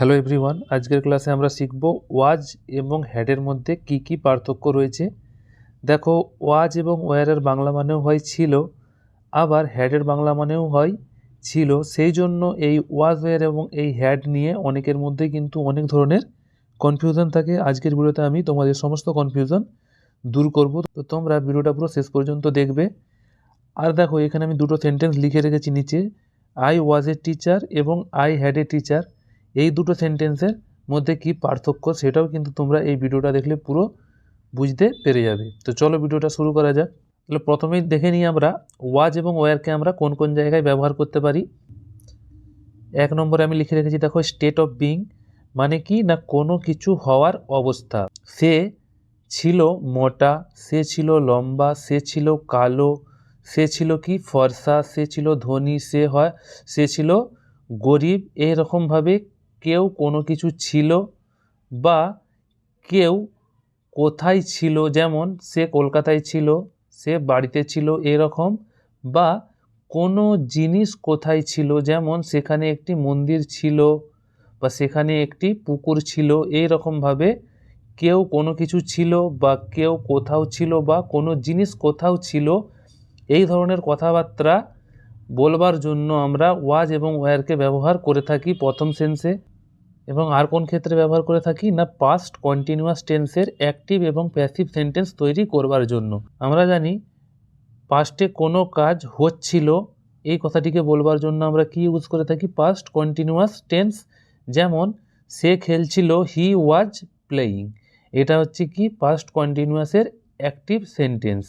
Hello everyone আজকের ক্লাসে আমরা শিখব ওয়াজ এবং হ্যাডের মধ্যে কি কি পার্থক্য রয়েছে। দেখো, ওয়াজ এবং ওয়ারের বাংলা মানেও হয় ছিল, আবার হ্যাডের বাংলা মানেও হয় ছিল। সেই জন্য এই ওয়াজ ওয়ার এবং এই হ্যাড নিয়ে অনেকের মধ্যে কিন্তু অনেক ধরনের কনফিউশন থাকে। আজকের ভিডিওতে আমি তোমাদের সমস্ত কনফিউশন দূর করব। তো তোমরা ভিডিওটা পুরো শেষ পর্যন্ত দেখবে। আর দেখো, এখানে আমি দুটো সেন্টেন্স লিখে রেখেছি নিচে। আই ওয়াজ এ টিচার এবং আই হ্যাড এ টিচার এই দুটো সেন্টেন্সের মধ্যে কি পার্থক্য সেটাও কিন্তু তোমরা এই ভিডিওটা দেখলে পুরো বুঝতে পেরে যাবে। তো চলো ভিডিওটা শুরু করা যাক। তাহলে প্রথমেই দেখে নিই আমরা ওয়াজ এবং ওয়ারকে আমরা কোন কোন জায়গায় ব্যবহার করতে পারি। এক নম্বরে আমি লিখে রেখেছি, দেখো স্টেট অফ বিং মানে কি না কোনো কিছু হওয়ার অবস্থা। সে ছিল মোটা, সে ছিল লম্বা, সে ছিল কালো, সে ছিল কি ফর্সা, সে ছিল ধনী, সে হয়, সে ছিল গরিব, এরকমভাবে কেউ কোনো কিছু ছিল বা কেউ কোথায় ছিল, যেমন সে কলকাতায় ছিল, সে বাড়িতে ছিল এরকম, বা কোনো জিনিস কোথায় ছিল, যেমন সেখানে একটি মন্দির ছিল বা সেখানে একটি পুকুর ছিল এই রকমভাবে কেউ কোনো কিছু ছিল বা কেউ কোথাও ছিল বা কোনো জিনিস কোথাও ছিল, এই ধরনের কথাবার্তা বলবার জন্য আমরা ওয়াজ এবং ওয়ারকে ব্যবহার করে থাকি প্রথম সেন্সে। এবং আর কোন ক্ষেত্রে ব্যবহার করে থাকি? না পাস্ট কন্টিনিউয়াস টেন্সের অ্যাক্টিভ এবং প্যাসিভ সেন্টেন্স তৈরি করবার জন্য। আমরা জানি পাস্টে কোনো কাজ হচ্ছিল, এই কথাটিকে বলবার জন্য আমরা কি ইউজ করে থাকি? পাস্ট কন্টিনিউয়াস টেন্স যেমন, সে খেলছিল হি ওয়াজ প্লেয়িং এটা হচ্ছে কি? পাস্ট কন্টিনিউয়াসের অ্যাক্টিভ সেন্টেন্স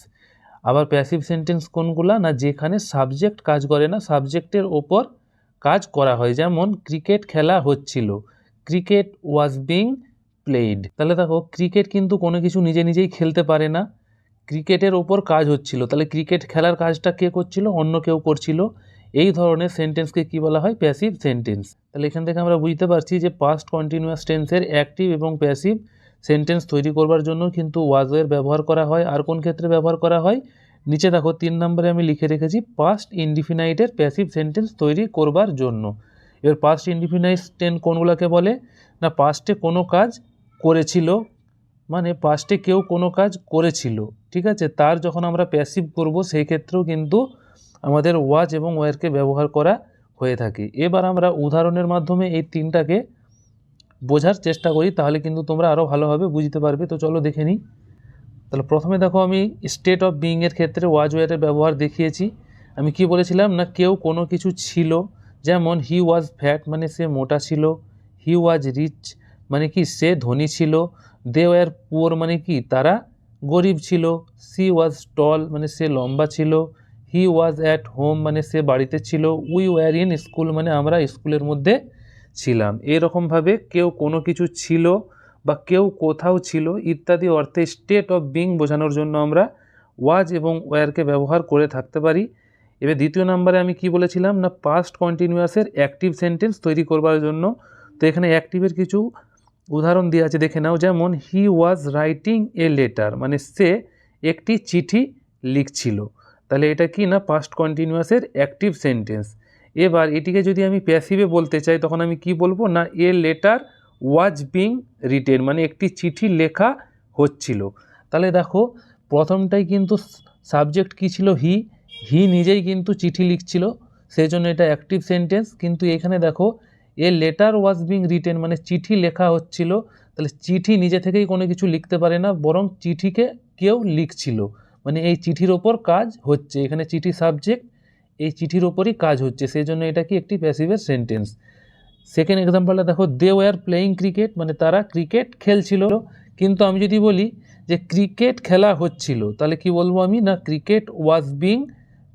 আবার প্যাসিভ সেন্টেন্স কোনগুলা? না, যেখানে সাবজেক্ট কাজ করে না সাবজেক্টের ওপর কাজ করা হয়। যেমন ক্রিকেট খেলা হচ্ছিল। ক্রিকেট ওয়াজ বিং প্লেড তাহলে দেখো, ক্রিকেট কিন্তু কোনো কিছু নিজে নিজেই খেলতে পারে না। ক্রিকেটের ওপর কাজ হচ্ছিল। তাহলে ক্রিকেট খেলার কাজটা কে করছিল? অন্য কেউ করছিল। এই ধরনের সেন্টেন্সকে কি বলা হয়? প্যাসিভ সেন্টেন্স তাহলে এখান থেকে আমরা বুঝতে পারছি যে পাস্ট কন্টিনিউয়াস টেন্সের অ্যাক্টিভ এবং প্যাসিভ সেন্টেন্স তৈরি করবার জন্য কিন্তু ওয়াজওয়ের ব্যবহার করা হয়। আর কোন ক্ষেত্রে ব্যবহার করা হয়? নিচে দেখো, তিন নম্বরে আমি লিখে রেখেছি পাস্ট ইনডিফিনাইটের প্যাসিভ সেন্টেন্স তৈরি করবার জন্য। এবার পাস্ট ইনডিফিনাইট টেন কোনগুলোকে বলে? না পাস্টে কোনো কাজ করেছিল মানে পাস্টে কেউ কোনো কাজ করেছিল, ঠিক আছে? তার যখন আমরা প্যাসিভ করব, সেই ক্ষেত্রেও কিন্তু আমাদের ওয়াজ এবং ওয়ারকে ব্যবহার করা হয়ে থাকে। এবার আমরা উদাহরণের মাধ্যমে এই তিনটাকে বোঝার চেষ্টা করি, তাহলে কিন্তু তোমরা আরও ভালোভাবে বুঝতে পারবে। তো চলো দেখে নিই। তাহলে প্রথমে দেখো, আমি স্টেট অফ বিইংয়ের ক্ষেত্রে ওয়াজ ওয়ারের ব্যবহার দেখিয়েছি। আমি কি বলেছিলাম? না, কেউ কোনো কিছু ছিল যেমন হি ওয়াজ ফ্যাট মানে সে মোটা ছিল হি ওয়াজ রিচ মানে কি সে ধনী ছিল দে ওয়ার পুয়ার মানে কি তারা গরিব ছিল সি ওয়াজ টল মানে সে লম্বা ছিল হি ওয়াজ অ্যাট হোম মানে সে বাড়িতে ছিল উই ওয়ার ইন স্কুল মানে আমরা স্কুলের মধ্যে ছিলাম। এরকমভাবে কেউ কোনো কিছু ছিল বা কেউ কোথাও ছিল ইত্যাদি অর্থে স্টেট অফ বিং বোঝানোর জন্য আমরা ওয়াজ এবং ওয়ারকে ব্যবহার করে থাকতে পারি। এবার দ্বিতীয় নাম্বারে আমি কি বলেছিলাম? না পাস্ট কন্টিনিউয়াসের অ্যাক্টিভ সেন্টেন্স তৈরি করবার জন্য। তো এখানে অ্যাক্টিভের কিছু উদাহরণ দেওয়া আছে, দেখে নাও। যেমন হি ওয়াজ রাইটিং এ লেটার মানে সে একটি চিঠি লিখছিল। তাহলে এটা কি না পাস্ট কন্টিনিউয়াসের অ্যাক্টিভ সেন্টেন্স এবার এটিকে যদি আমি প্যাসিভে বলতে চাই, তখন আমি কি বলব? না a letter was being written মানে একটি চিঠি লেখা হচ্ছিল। তাহলে দেখো, প্রথমটাই কিন্তু সাবজেক্ট কী ছিল? হি হি নিজেই কিন্তু চিঠি লিখছিল সেই জন্য এটা অ্যাক্টিভ সেন্টেন্স কিন্তু এখানে দেখো, a letter was being written মানে চিঠি লেখা হচ্ছিল, তাহলে চিঠি নিজে থেকেই কোনো কিছু লিখতে পারে না, বরং চিঠিকে কেউ লিখছিল। মানে এই চিঠির ওপর কাজ হচ্ছে, এখানে চিঠি সাবজেক্ট এই চিঠির ওপরই কাজ হচ্ছে সেই জন্য এটা কি একটি প্যাসিভের সেন্টেন্স সেকেন্ড এক্সাম্পলটা দেখো দে ওয়ার প্লেয়িং ক্রিকেট মানে তারা ক্রিকেট খেলছিল। কিন্তু আমি যদি বলি যে ক্রিকেট খেলা হচ্ছিল, তাহলে কি বলব আমি? না ক্রিকেট ওয়াজ বিং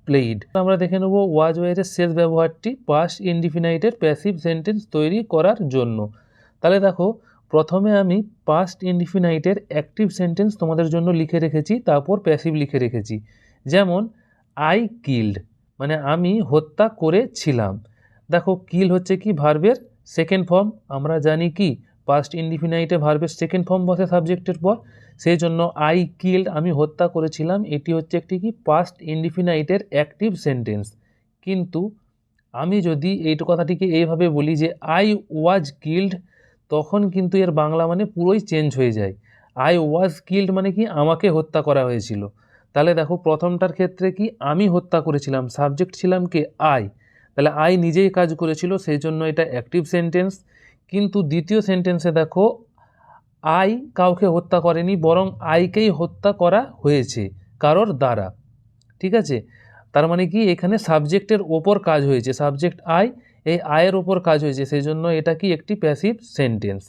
প্লেইড আমরা দেখে নেব ওয়াজ ওয়ারের শেষ ব্যবহারটি পাস ইনডিফিনাইটের প্যাসিভ সেন্টেন্স তৈরি করার জন্য। তাহলে দেখো, প্রথমে আমি পাস্ট ইনডিফিনাইটের অ্যাক্টিভ সেন্টেন্স তোমাদের জন্য লিখে রেখেছি, তারপর প্যাসিভ লিখে রেখেছি। যেমন, আই কিল্ড মানে আমি হত্যা করেছিলাম। দেখো, কিল হচ্ছে কি, ভার্বের সেকেন্ড ফর্ম, আমরা জানি কি পাস্ট ইনডিফিনাইটে ভার্বের সেকেন্ড ফর্ম বসে সাবজেক্টের পর, সেই জন্য আই কিল্ড আমি হত্যা করেছিলাম, এটি হচ্ছে একটি কি? পাস্ট ইনডিফিনাইটের অ্যাক্টিভ সেন্টেন্স কিন্তু আমি যদি এই কথাটিকে এইভাবে বলি যে আই ওয়াজ কিল্ড তখন কিন্তু এর বাংলা মানে পুরোই চেঞ্জ হয়ে যায়। আই ওয়াজ কিল্ড মানে কি? আমাকে হত্যা করা হয়েছিল। তাহলে দেখো, প্রথমটার ক্ষেত্রে কি? আমি হত্যা করেছিলাম সাবজেক্ট ছিলাম কে? আই তাহলে আই নিজেই কাজ করেছিল, সেই জন্য এটা অ্যাক্টিভ সেন্টেন্স কিন্তু দ্বিতীয় সেন্টেন্সে দেখো, আই কাউকে হত্যা করেনি, বরং আইকেই হত্যা করা হয়েছে কারোর দ্বারা। ঠিক আছে? তার মানে কি? এখানে সাবজেক্টের ওপর কাজ হয়েছে। সাবজেক্ট আই, এই আয়ের ওপর কাজ হয়েছে। সেই জন্য এটা কি একটি প্যাসিভ সেন্টেন্স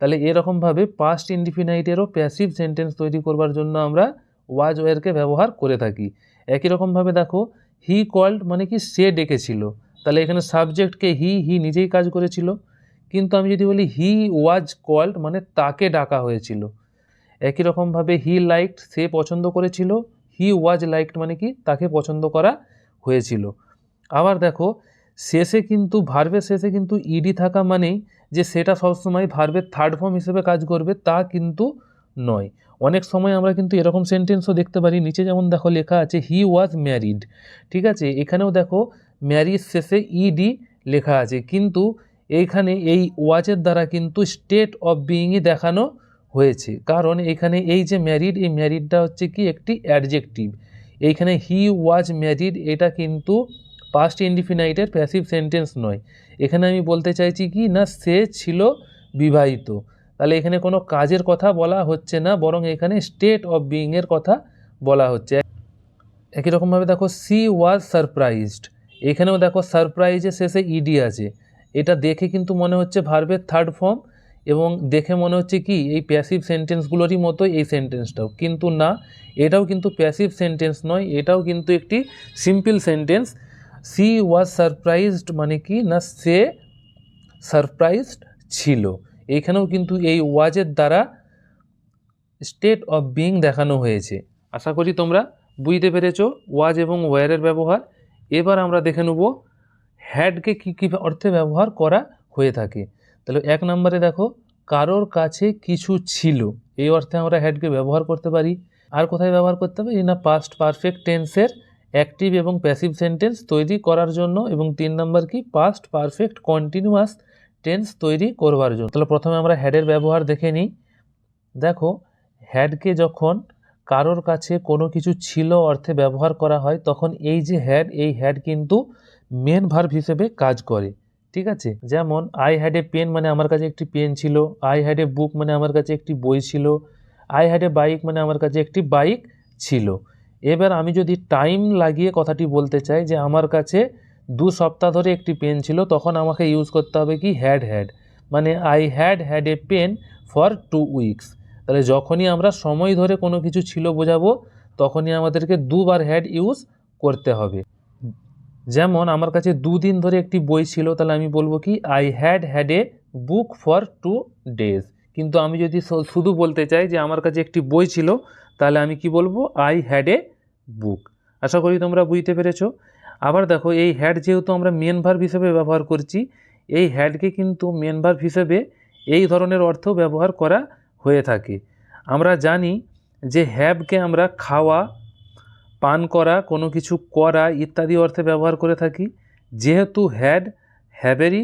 তাহলে এরকমভাবে পাস্ট ইন্ডিফিনাইটেরও প্যাসিভ সেন্টেন্স তৈরি করবার জন্য আমরা ওয়াজ ওয়ারকে ব্যবহার করে থাকি। একই রকমভাবে দেখো হি কল্ড মানে কি সে ডেকেছিল। তাহলে এখানে সাবজেক্টকে হি হি নিজেই কাজ করেছিল। কিন্তু আমি যদি বলি হি ওয়াজ কল্ড মানে তাকে ডাকা হয়েছিল। একই রকমভাবে হি লাইকড সে পছন্দ করেছিল। হি ওয়াজ লাইকড মানে কি? তাকে পছন্দ করা হয়েছিল। আবার দেখো, শেষে কিন্তু ভার্বের শেষে কিন্তু ইডি থাকা মানেই যে সেটা সবসময় ভার্বের থার্ড ফর্ম হিসেবে কাজ করবে, তা কিন্তু নয়। অনেক সময় আমরা কিন্তু এরকম সেন্টেন্সও দেখতে পারি, নিচে যেমন দেখো লেখা আছে হি ওয়াজ ম্যারিড ঠিক আছে? এখানেও দেখো ম্যারিজ শেষে ইডি লেখা আছে। কিন্তু এইখানে এই ওয়াচের দ্বারা কিন্তু স্টেট অফ বিইংই দেখানো হয়েছে। কারণ এখানে এই যে ম্যারিড এই ম্যারিডটা হচ্ছে কি একটি অ্যাডজেক্টিভ এইখানে হি ওয়াজ ম্যারিড এটা কিন্তু পাস্ট ইন্ডিফিনাইটের প্যাসিভ সেন্টেন্স নয়। এখানে আমি বলতে চাইছি কি না, সে ছিল বিবাহিত। তাহলে এখানে কোনো কাজের কথা বলা হচ্ছে না, বরং এখানে স্টেট অফ বিইংয়ের কথা বলা হচ্ছে। একই রকমভাবে দেখো সি ওয়াজ সারপ্রাইজড এখানেও দেখো সারপ্রাইজের শেষে ইডি আছে। এটা দেখে কিন্তু মনে হচ্ছে ভার্বের থার্ড ফর্ম এবং দেখে মনে হচ্ছে কি, এই প্যাসিভ সেন্টেন্সগুলোরই মতো এই সেন্টেন্সটাও কিন্তু না, এটাও কিন্তু প্যাসিভ সেন্টেন্স নয়, এটাও কিন্তু একটি simple sentence she was surprised মানে কি না, সে সারপ্রাইজড ছিল। এখানেও কিন্তু এই ওয়াজের দ্বারা স্টেট অফ বিং দেখানো হয়েছে। আশা করি তোমরা বুঝতে পেরেছ ওয়াজ এবং ওয়ারের ব্যবহার। এবার আমরা দেখে নেব হ্যাডকে কী কী অর্থে ব্যবহার করা হয়ে থাকে? তাহলে এক নম্বরে দেখো, কারোর কাছে কিছু ছিল, এই অর্থে আমরা হ্যাডকে ব্যবহার করতে পারি। আর কোথায় ব্যবহার করতে পারি না পাস্ট পারফেক্ট টেন্সের অ্যাক্টিভ এবং প্যাসিভ সেন্টেন্স তৈরি করার জন্য এবং তিন নম্বর কি? পাস্ট পারফেক্ট কন্টিনিউয়াস টেন্স তৈরি করবার জন্য। তাহলে প্রথমে আমরা হ্যাডের ব্যবহার দেখে নিই। দেখো হ্যাডকে যখন কারোর কাছে কোনো কিছু ছিল অর্থে ব্যবহার করা হয়, তখন এই যে হ্যাড এই হ্যাড কিন্তু মেন ভার্ব হিসেবে কাজ করে, ঠিক আছে? যেমন আই হ্যাড এ পেন মানে আমার কাছে একটি পেন ছিল আই হ্যাড এ বুক মানে আমার কাছে একটি বই ছিল আই হ্যাড এ বাইক মানে আমার কাছে একটি বাইক ছিল। এবার আমি যদি টাইম লাগিয়ে কথাটি বলতে চাই যে আমার কাছে দু সপ্তাহ ধরে একটি পেন ছিল, তখন আমাকে ইউজ করতে হবে কি? হ্যাড হ্যাড মানে I had had a pen for two weeks তাহলে যখনই আমরা সময় ধরে কোনো কিছু ছিল বোঝাবো, তখনই আমাদেরকে দুবার হ্যাড ইউজ করতে হবে। যেমন আমার কাছে দুদিন ধরে একটি বই ছিল, তাহলে আমি বলব কি I had had a book for two days কিন্তু আমি যদি শুধু বলতে চাই যে আমার কাছে একটি বই ছিল, তাহলে আমি কি বলব? আই হ্যাড এ বুক আশা করি তোমরা বুঝতে পেরেছ। আবার দেখো, এই হ্যাড যেহেতু আমরা মেন ভার্ব হিসেবে ব্যবহার করছি, এই হ্যাডকে কিন্তু মেন ভার্ব হিসেবে এই ধরনের অর্থ ব্যবহার করা হয়ে থাকে। আমরা জানি যে হ্যাবকে আমরা খাওয়া পান করা, কোনো কিছু করা ইত্যাদি অর্থে ব্যবহার করে থাকি। যেহেতু হ্যাড হ্যাভেরই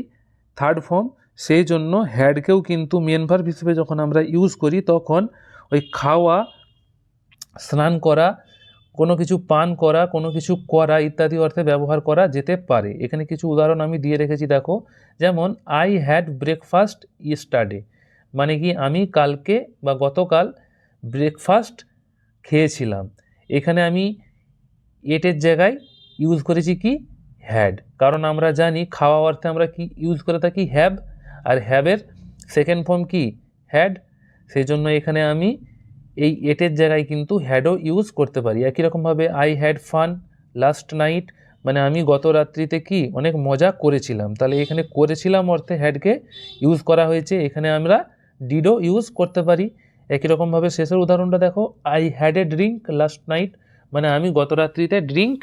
থার্ড ফর্ম সেই জন্য হ্যাডকেও কিন্তু মেন হিসেবে যখন আমরা ইউজ করি, তখন ওই খাওয়া, স্নান করা, কোনো কিছু পান করা, কোনো কিছু করা ইত্যাদি অর্থে ব্যবহার করা যেতে পারে। এখানে কিছু উদাহরণ আমি দিয়ে রেখেছি, দেখো। যেমন আই হ্যাড ব্রেকফাস্ট ইস্টারডে মানে কি, আমি কালকে বা গতকাল ব্রেকফাস্ট খেয়েছিলাম। এখানে আমি এটের জায়গায় ইউজ করেছি কি? হ্যাড কারণ আমরা জানি খাওয়া অর্থে আমরা কি ইউজ করে থাকি? হ্যাব আর হ্যাবের সেকেন্ড ফর্ম কি? হ্যাড সেই জন্য এখানে আমি এই এটের জায়গায় কিন্তু হ্যাডও ইউজ করতে পারি। একই রকমভাবে I had fun last night মানে আমি গত রাত্রিতে কি অনেক মজা করেছিলাম। তাহলে এখানে করেছিলাম অর্থে হ্যাডকে ইউজ করা হয়েছে। এখানে আমরা ডিডও ইউজ করতে পারি। একই রকমভাবে শেষের উদাহরণটা দেখো। I had a drink last night মানে আমি গত রাত্রিতে ড্রিঙ্ক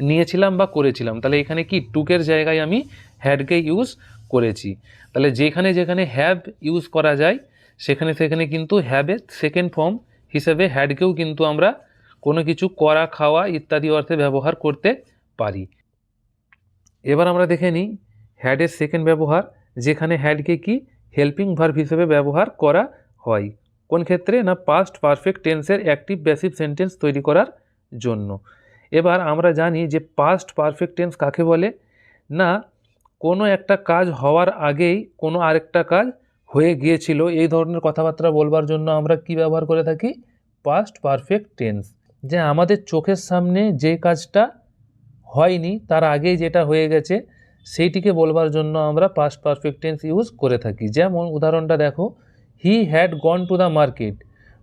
নিয়েছিলাম বা করেছিলাম। তাহলে এখানে কি টুকের জায়গায় আমি হ্যাডকে ইউজ করেছি। তাহলে যেখানে যেখানে হ্যাভ ইউজ করা যায়, সেখানে সেখানে কিন্তু হ্যাভের সেকেন্ড ফর্ম হিসেবে হ্যাডকেও কিন্তু আমরা কোনো কিছু করা, খাওয়া ইত্যাদি অর্থে ব্যবহার করতে পারি। এবার আমরা দেখে নিই হ্যাডের সেকেন্ড ব্যবহার, যেখানে হ্যাডকে কি হেল্পিং ভার্ভ হিসেবে ব্যবহার করা হয়। কোন ক্ষেত্রে? না পাস্ট পারফেক্ট টেন্সের অ্যাক্টিভ বেসিভ সেন্টেন্স তৈরি করার জন্য। এবার আমরা জানি যে পাস্ট পারফেক্ট টেন্স কাকে বলে? না, কোনো একটা কাজ হওয়ার আগেই কোনো আরেকটা কাজ হয়ে গিয়েছিল। এই ধরনের কথাবার্তা বলবার জন্য আমরা কি ব্যবহার করে থাকি? পাস্ট পারফেক্ট টেন্স যে আমাদের চোখের সামনে যে কাজটা হয়নি, তার আগেই যেটা হয়ে গেছে, সেইটিকে বলবার জন্য আমরা পাস্ট পারফেক্ট টেন্স ইউজ করে থাকি। যেমন উদাহরণটা দেখো he had gone to the market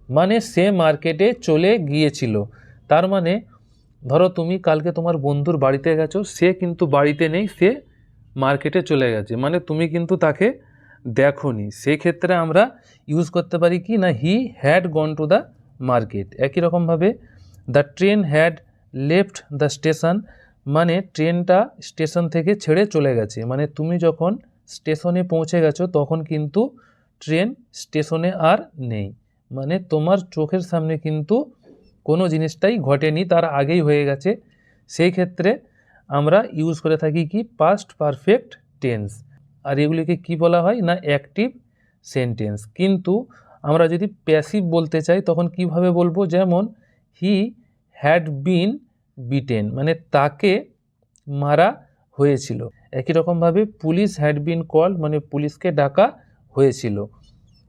মানে সে মার্কেটে চলে গিয়েছিল। তার মানে ধরো তুমি কালকে তোমার বন্ধুর বাড়িতে গেছো, সে কিন্তু বাড়িতে নেই, সে মার্কেটে চলে গেছে। মানে তুমি কিন্তু তাকে দেখোনি। সেক্ষেত্রে আমরা ইউজ করতে পারি কি না he had gone to the market একই রকমভাবে the train had left the station মানে ট্রেনটা স্টেশন থেকে ছেড়ে চলে গেছে। মানে তুমি যখন স্টেশনে পৌঁছে গেছো, তখন কিন্তু ট্রেন স্টেশনে আর নেই। মানে তোমার চোখের সামনে কিন্তু কোনো জিনিসটাই ঘটেনি, তার আগেই হয়ে গেছে। সেই ক্ষেত্রে আমরা ইউজ করে থাকি কি? পাস্ট পারফেক্ট টেন্স আর এগুলিকে কি বলা হয়? না অ্যাক্টিভ সেন্টেন্স কিন্তু আমরা যদি প্যাসিভ বলতে চাই, তখন কীভাবে বলব? যেমন হি হ্যাড বিন বিটেন মানে তাকে মারা হয়েছিল। একই রকমভাবে পুলিশ হ্যাড বিন কল মানে পুলিশকে ডাকা হয়েছিল।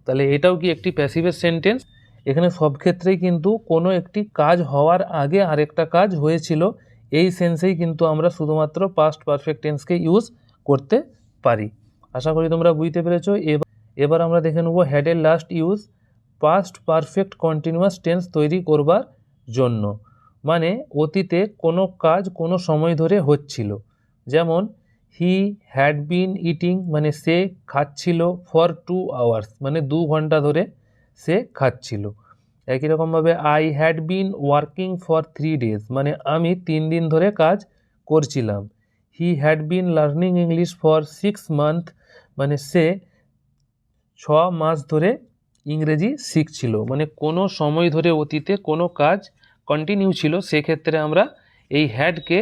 তাহলে এটাও কি একটি প্যাসিভের সেন্টেন্স এখানে সব ক্ষেত্রেই কিন্তু কোনো একটি কাজ হওয়ার আগে আরেকটা কাজ হয়েছিল, এই সেন্সেই কিন্তু আমরা শুধুমাত্র পাস্ট পারফেক্ট টেন্সকে ইউজ করতে পারি। আশা করি তোমরা বুঝতে পেরেছ। এবার আমরা দেখে নেব হ্যাডের last use past perfect continuous tense তৈরি করবার জন্য। মানে অতীতে কোনো কাজ কোনো সময় ধরে হচ্ছিল। যেমন হি হ্যাড বিন ইটিং মানে সে খাচ্ছিল ফর টু আওয়ার্স মানে দু ঘণ্টা ধরে সে খাচ্ছিল। একই রকমভাবে I had been working for three days মানে আমি তিন দিন ধরে কাজ করছিলাম। He had been learning English for six month মানে সে ছ মাস ধরে ইংরেজি শিখছিল। মানে কোনো সময় ধরে অতীতে কোনো কাজ কন্টিনিউ ছিল, সেক্ষেত্রে আমরা এই হ্যাডকে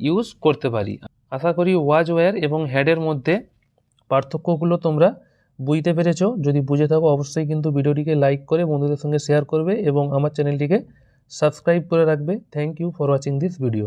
ইউজ করতে পারি। আশা করি ওয়াজ ওয়্যার এবং হ্যাডের মধ্যে পার্থক্যগুলো তোমরা বুঝতে পেরেছ? যদি বুঝে থাকো, অবশ্যই কিন্তু ভিডিওটিকে লাইক করে বন্ধুদের সঙ্গে শেয়ার করবে এবং আমার চ্যানেলটিকে সাবস্ক্রাইব করে রাখবে। Thank you for watching this video